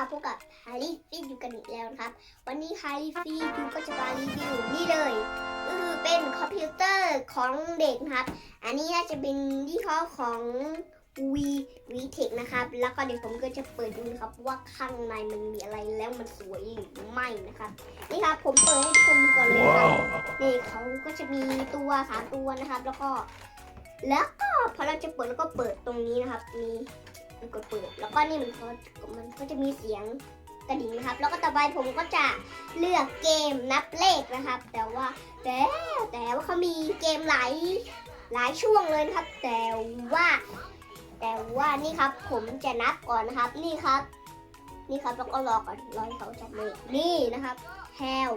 นะครับ วันนี้คาริฟีดูก็จะมารีวิวนี่เลยก็คือเป็นคอมพิวเตอร์ของเด็กนะครับ อันนี้น่าจะเป็นยี่ห้อของ V V Tech นะครับ แล้วก็เดี๋ยวผมก็จะเปิดดูนะครับว่าข้างในมันมีอะไรแล้วมันสวยหรือไม่นะครับ นี่ครับผมเปิดให้ทุกคนดูก่อนเลยนะครับนี่เขาก็จะมีตัวสามตัวนะครับ แล้วก็ แล้วก็พอเราจะเปิดแล้วก็เปิดตรงนี้นะครับมี มันกดเปิด แล้วก็นี่มันก็มันก็จะมีเสียงกระดิ่งนะครับ แล้วก็ต่อไปผมก็จะเลือกเกมนับเลขนะครับ แต่ว่าแต่แต่ว่าเขามีเกมหลายหลายช่วงเลยนะครับ แต่ว่า แต่ว่านี่ครับ ผมจะนับก่อนนะครับ นี่ครับ นี่ครับแล้วก็รอก่อนรอให้เขาจัดเลขนี่นะครับ hell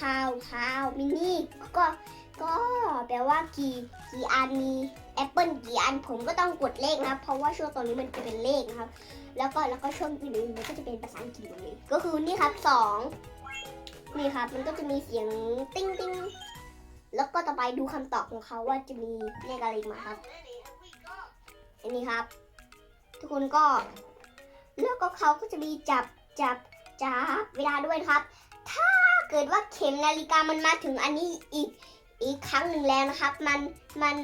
how how มินี่ก็ ก็แปลว่ากี่กี่อันมีแอปเปิลกี่อันผมก็ต้องกดเลขนะเพราะว่าช่วงตรงนี้มันจะเป็นเลขนะครับ แล้วก็แล้วก็ช่วงอื่นๆมันก็จะเป็นภาษาอังกฤษหมดเลยก็คือนี่ครับสองนี่ครับ มันก็จะมีเสียงติ้งติ้งแล้วก็ต่อไปดูคำตอบของเขาว่าจะมีเลขอะไรมาครับอันนี้ครับ ทุกคนก็ แล้วก็เขาก็จะมีจับจับจับเวลาด้วยครับ ถ้าเกิดว่าเข็มนาฬิกามันมาถึงอันนี้อีก อีกครั้งหนึ่งแล้วนะครับ มันมัน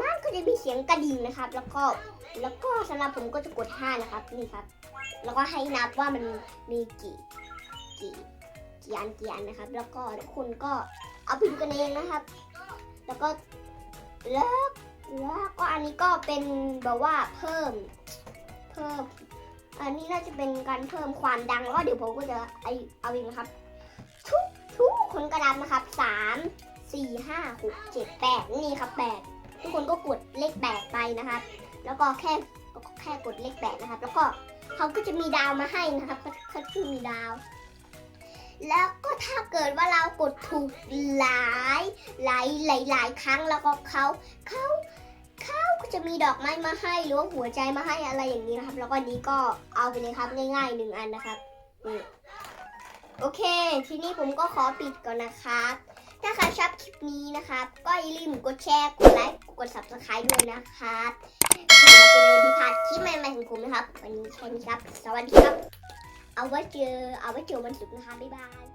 มันก็จะมีเสียงกระดิ่งนะครับ แล้วก็แล้วก็สำหรับผมก็จะกด5นะครับนี่ครับ แล้วก็ให้นับว่ามันมีกี่กี่กี่อันกี่อันนะครับ แล้วก็ทุกคนก็เอาไปดูกันเองนะครับ แล้วก็แล้วแล้วก็อันนี้ก็เป็นแบบว่าเพิ่มเพิ่ม อันนี้น่าจะเป็นการเพิ่มความดังแล้วเดี๋ยวผมก็จะไอเอาเองนะครับ ทุกทุกคนกระดับนะครับสาม สี่ห้าหกเจ็ดแปดนี่ครับแปดทุกคนก็กดเลขแปดไปนะครับ แล้วก็แค่ก็แค่กดเลขแปดนะครับ แล้วก็เขาก็จะมีดาวมาให้นะครับเขาจะมีดาว แล้วก็ถ้าเกิดว่าเรากดถูกหลายหลายหลายหลายครั้งแล้วก็เขาเขาเขาก็จะมีดอกไม้มาให้หรือว่าหัวใจมาให้อะไรอย่างนี้นะครับ แล้วก็นี้ก็เอาไปเลยครับง่ายๆหนึ่งอันนะครับนี่โอเค ทีนี้ผมก็ขอปิดก่อนนะครับ ถ้าใครชอบคลิปนี้นะครับ ก็อย่าลืมกดแชร์ กดไลค์ กด subscribe ด้วยนะครับเพื่อจะได้ไม่พลาดคลิปใหม่ๆของผมนะครับ วันนี้แค่นี้ครับ สวัสดีครับ เอาไว้เจอ เอาไว้เจอวันศุกร์นะคะ บ๊ายบาย